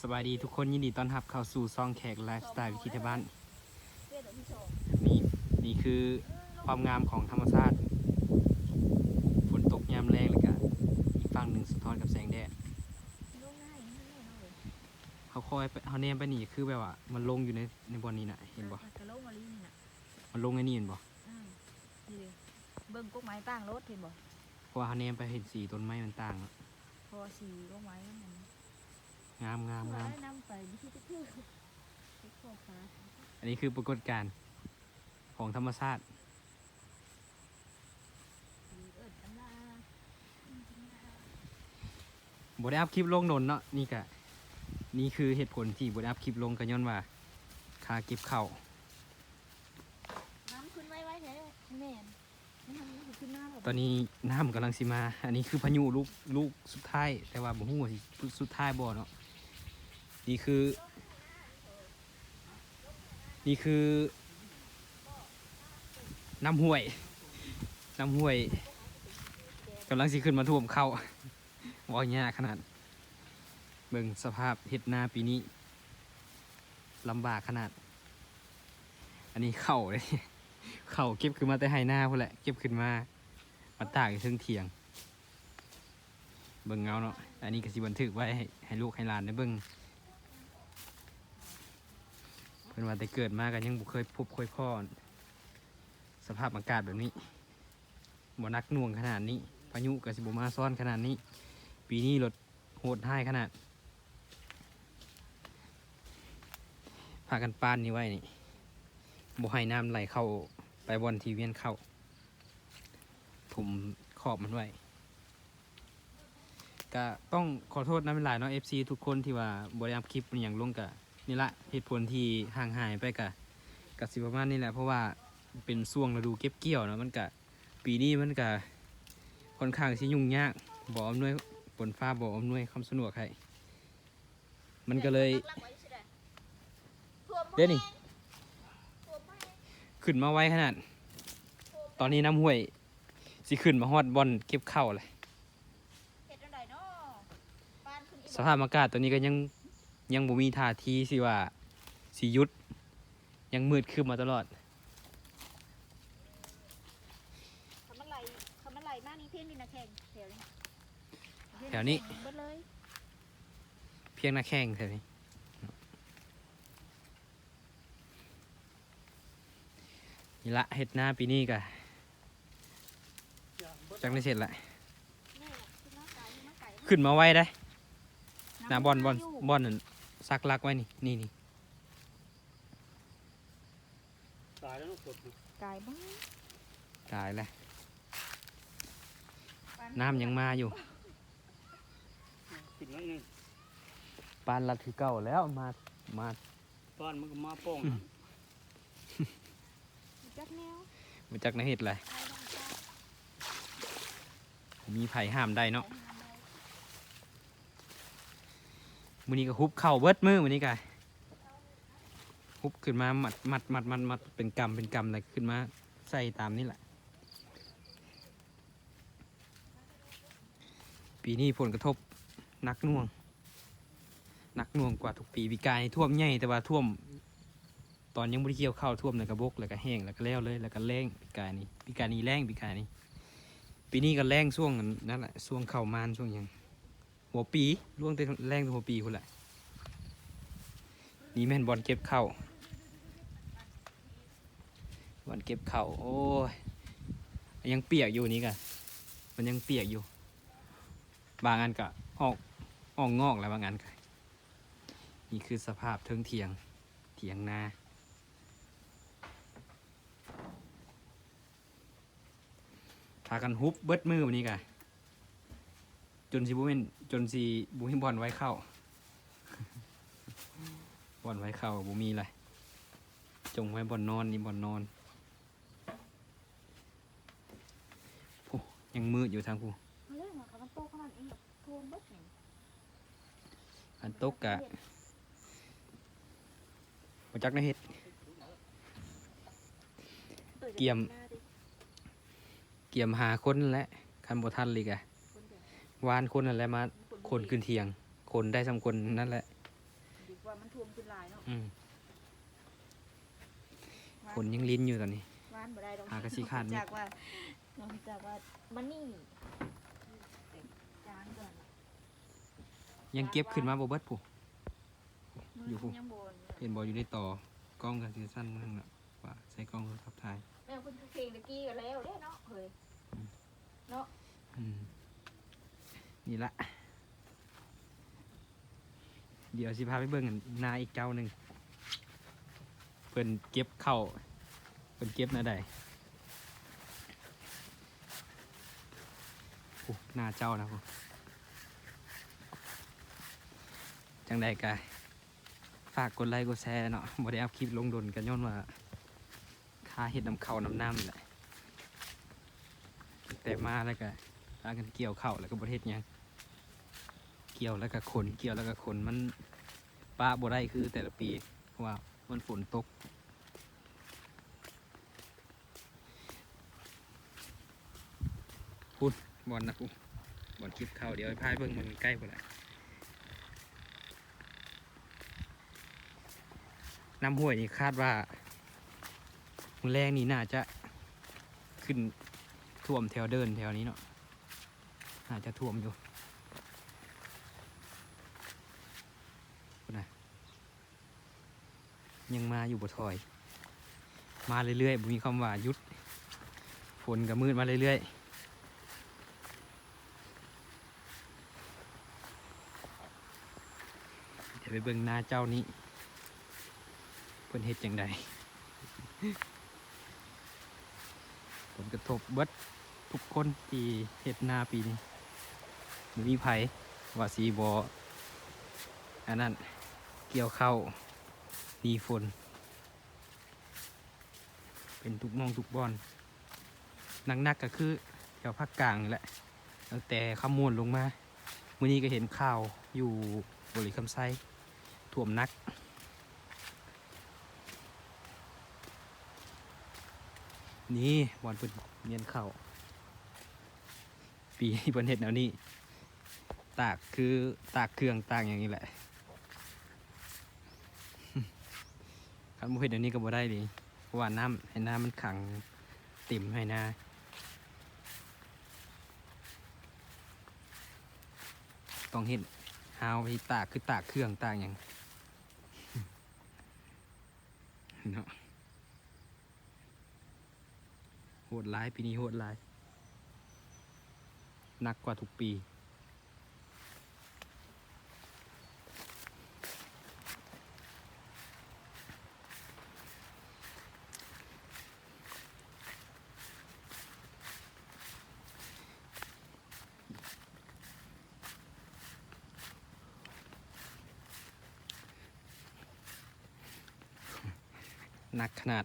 สบายดีทุกคนยินดีต้อนรับเข้าสู่ซองแขกไลฟ์สไตล์วิถีไทยบ้านเพื่อนที่สองนี่นี่คือความงามของธรรมชาติฝนตกยามแรงเลยกะอีกฝั่งหนึ่งสะท้อนกับแสงแดดลงง่ายง่ายๆเลยเขาคอยไปเขาเนมไปนี่คือแบบว่า มันลงอยู่ในในบอนนี้นะเห็นบ่กระโลกมาลีนี่น่ะมันลงในนี่เห็นบ่อืมนี่เลยเบิ่งกุ๊กไม้ตั้งรถเห็นบ่เพราะว่าเขาเนมไปเห็นสีต้นไม้มันต่างเนอะพอสีกุ๊กไม้มัน งามงามงามนำไปวิธีที่คือเช็คโฟกัสอันนี้คือปรากฏการณ์ของธรรมชาติสีเอิดอันน่าบได้อัพคลิปลงนนเนาะนี่กะนี่คือเหตุผลที่บได้อัพคลิปลงกันย้อนว่าค่าเก็บเข่าวน้ำขึ้นไว้ไว้แท้แม่นไม่ทำนี้ขึ้นหน้าหรอกตอนนี้น้ำกำลังสิมา อันนี้คือพายุลูกลูกสุดท้าย แต่ว่าบ่ฮู้ว่าสิสุดท้ายบ่เนาะ นี่คือ นี่คือน้ำห้วย น้ำห้วยกำลังสิขึ้นมาท่วมเข้าว่าแย่ขนาด เบิ่งสภาพเห็ดนาปีนี้ลำบากขนาด อันนี้เข่าเลยเข่าเก็บขึ้นมาแต่ไฮหน้าพุ่นแหละ เก็บขึ้นมา มาตากอยู่เทิงเถียง เบิ่งเงาเนาะ อันนี้ก็สิบันทึกไว้ให้ให้ลูกให้หลานได้เบิ่ง เพิ่นว่าแต่เกิดมากันยังบ่เคยพบเคยพ่อสภาพอากาศแบบนี้บ่นักหน่วงขนาดนี้พายุก็สิบ่มาซ้อนขนาดนี้ ปีนี้รถโหดให้ขนาดพากันป้านนี่ไว้นี่บ่ให้น้ำไหลเข้าไปบอนทีเวียนเข้าถุมขอบมันไว้ก็ต้องขอโทษนะเป็นหลายเนาะ FC ทุกคนที่ว่าบริอัพคลิปอย่างลงกะ นี่ละเหตุผลที่ห่างหายไปกะกะสิประมาณนี้แหละเพราะว่าเป็นช่วงฤดูเก็บเกี่ยวเนาะมันกะปีนี้มันกะค่อนข้างสิยุ่งยากบ่อำนวยฝนฟ้าบ่อำนวยความสะดวกให้มันก็เลยเดี๋ยวนี่ขึ้นมาไว้ขนาด ตอนนี้น้ำห้วยสิขึ้นมาฮอดบอลเก็บเข้าวเลยเห็ดอันใดเนาะปานขึ้นอีกสภาพอากาศตัวนี้ก็ยัง ยังบ่มีท่าทีสิว่าสิหยุด ยังมืดขึ้นมาตลอดคำมันไหลคำมันไหลมากนี่เพี้ยนดินนะแข่งแถวนี้แถวนี้เบิดเลยเพียงหน้าแข้งเท่านี้นี่ละเห็ดหน้าปีนี้ก็จังได้เสร็จละนี่ขึ้นมาไก่ขึ้นมาไก่ขึ้นมาไว้ได้หน้าบอลบอลยู่บอลนั่น ซักลักไว้นี่นี่นี่ตายแล้วต้องกดไก่บ้างตายแล้วน้ำยังมาอยู่ขึ้นแล้วนี่ปานลัดคือเก่าแล้วมามาบ้านมันก็มาโป้งจัดแนวมาจากไหนเห็ดอะไรไก่บ้างจ้ามีไผ่ห้ามได้เนาะ มือนี้ก็ฮุบเข่าเบิดมือมือนี้กะฮุบขึ้นมาหมัดหมัดหมัดมัดมัดเป็นกำเป็นกำอะไรขึ้นมาใส่ตามนี่แหละ ปีนี้ผลกระทบนักน่วงนักน่วงกว่าทุกปีปีกายท่วมใหญ่แต่ว่าท่วม ตอนยังไม่ได้เกี่ยวข้าวท่วมเลยกระบกแล้วก็แห้งแล้วก็แล้วเลยแล้วก็แรงปีกายนี้ปีกายนี้แรงปีกายนี้ปีนี้ก็แรงช่วงนั่นแหละช่วงเข่ามานช่วงยัง หัวปีล่วงแต่แรงแต่หัวปีคนแหละนี่แม่นบอลเก็บเข่าบอลเก็บเข่าโอ้ยยังเปียกอยู่นี่กะมันยังเปียกอยู่ บางอันก็ออกออกงอกแล้วบางอันก็นี่คือสภาพเทิงเถียงเถียงนาพากันฮุบเบิดมือวันนี้กะ จนสิบุเนจนสิบุให้บอลไว้เข้า บอลไว้เข้าบุมีเลยจงไว้บอลนอนนี่บอลนอนโอ้ยังมืดอยู่ทางผู้อันโตกกะมาจักนะเฮ็ดปิดเกี่ยม เกี่ยมหาคนนั่นและคันบ่ทันเลยกะ ววานคนนั่นแหละมาคนขึ้นเทียง คนได้สำคนนั่นแหละว่ามันท่วมขึ้นหลายเนาะอืมฝนยังลิ้นอยู่ตอนนี้ หวานบ่ได้ดอกหากระสิขาดนิด จากว่านอกจากว่ามันนี่จางก่อนยังเก็บขึ้นมาบ่เบิดผู้อยู่พุ่น ยังบนเห็นบออยู่ในต่อกล้องกันซีซั่นนึงน่ะว่าใช้กล้องโทรศัพท์ถ่าย แม่คุณเพลงตะกี้ก็แล้วเด้เนาะเฮ้ยเนาะอืม นี่ละ เดี๋ยวสิพาไปเบิ่งนาอีกเจ้าหนึ่งเพิ่นเก็บเข้าเพิ่นเก็บนาใดโอ้นาเจ้านะพ่จังใดกายฝากกดไลค์กดแชร์เนาะบ่ได้อัพคลิปลงดนกันย้อนว่าค่าเห็ดน้ำเข้าน้ำน้ำแหละแต่มาแล้วก็พากันเกี่ยวเข้าแล้วก็ประเทศยัง เกี่ยวแล้วก็ขนเกี่ยวแล้วก็ขนมันป้าบ่ได้คือแต่ละปีเพราะว่ามันฝนตกพูดบอลนะพูบอลคลิปเข้าเดี๋ยวพายเบิ่งมันใกล้บ่ได้น้ำห้วยนี่คาดว่ามือแรงนี่น่าจะขึ้นท่วมแถวเดินแถวนี้เนาะน่าจะท่วมอยู่พูดนะ ยังมาอยู่บ่ถอย มาเรื่อยๆบ่มีคำว่ายุดฝนกับมืดมาเรื่อยๆเดี๋ยวไปเบิ่งหน้าเจ้านี้เพิ่นเฮ็ดจังใดผลกระทบเบิดทุกคนที่เฮ็ดนาปีนี้บ่มีไผว่าสีบออันนั้นเกี่ยวเข้า วดีฝน เป็นทุกมองทุกบอนหนักๆก็คือแถวภาคกลางแหละตั้งแต่ขมวนลงมามื้อนี้ก็เห็นข่าวอยู่บริคำไซท่วมนัก นี่บอลเพิ่นเนียนเข่าปีนี้เพิ่นเฮ็ดแนวนี้ ตากคือตากเครื่องตากอย่างนี้แหละ คันบ่เฮ็ดแนวนี้ก็บ่ได้ดิเพราะว่าน้ำให้น้ำมันขังเต็มให้นาต้องเฮ็ดฮาวไปตากคือตากเครื่องตากอย่างเนาะโหดร้ายปีนี้โหดร้ายหนักกว่าทุกปี นักขนาด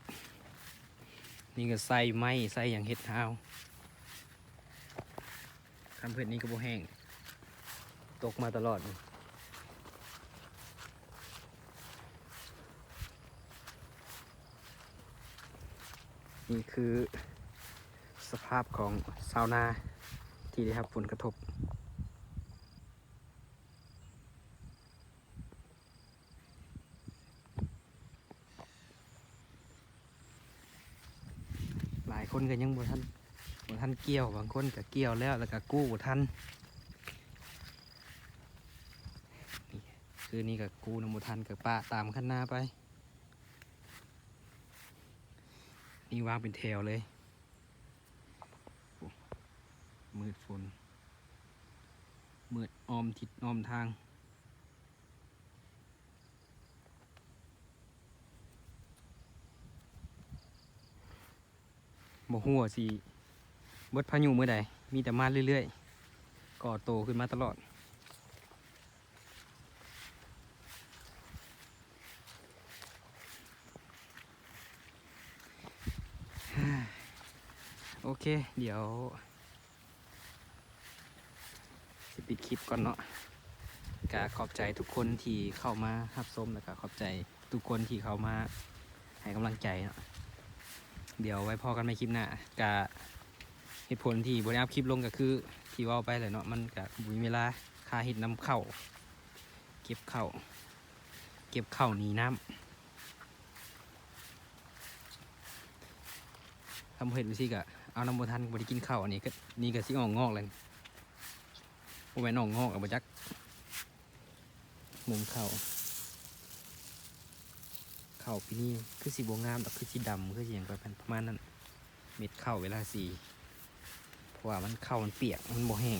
นี่ก็ใส่ไม้ใส่อย่างเห็ดเท้าคำเพื่อนนี่ก็บ่แห้ง ตกมาตลอดนี่นี่คือสภาพของชาวนาที่ได้รับผลกระทบ หลาย คนก็ยังบ่ทันบ่ทันเกี่ยวบางคนก็เกี่ยวแล้วแล้วก็กู้บ่ทันนี่คือนี่ก็กู้นำบ่ทันก็ป้าตามขั้นหน้าไป นี่วางเป็นแถวเลยมืดฝนมืดออมทิศออมทาง บ่หัวสิเบิดพายุเมื่อใดมีแต่มาเรื่อยๆก่อโตขึ้นมาตลอด โอเค เดี๋ยวสิปิดคลิปก่อนเนาะกขอบใจทุกคนที่เข้ามารับชมแล้วก็ขอบใจทุกคนที่เข้ามาให้กำลังใจเนาะ เดี๋ยวไว้พอกันในคลิปหน้ากะเหตุผลที่บริอัพคลิปลงก็คือที่ว่าไปเลยเนาะมันกะบุญเวลาคาเห็ดน้ำเข้า เก็บเข้า เก็บเข้านีน้ำทำเห็ดไปสิกะเอาน้ำบัทันบริกินเข้าอันนี้ก็นี่ก็สิออกงอกเลยโอ้แม่นออกงอกเอาไปจักมุมข้า วข้าปีนี้คือสีบวงามแต่คือสีดำคือสีอย่างประมาณนั้น เม็ดข้าเวลาสีเพราะว่ามันข้ามันเปียกมันบ่แห้ง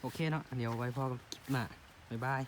โอเคเนาะเดี๋ยวไว้พอกันคลิปหน้าบ๊ายบาย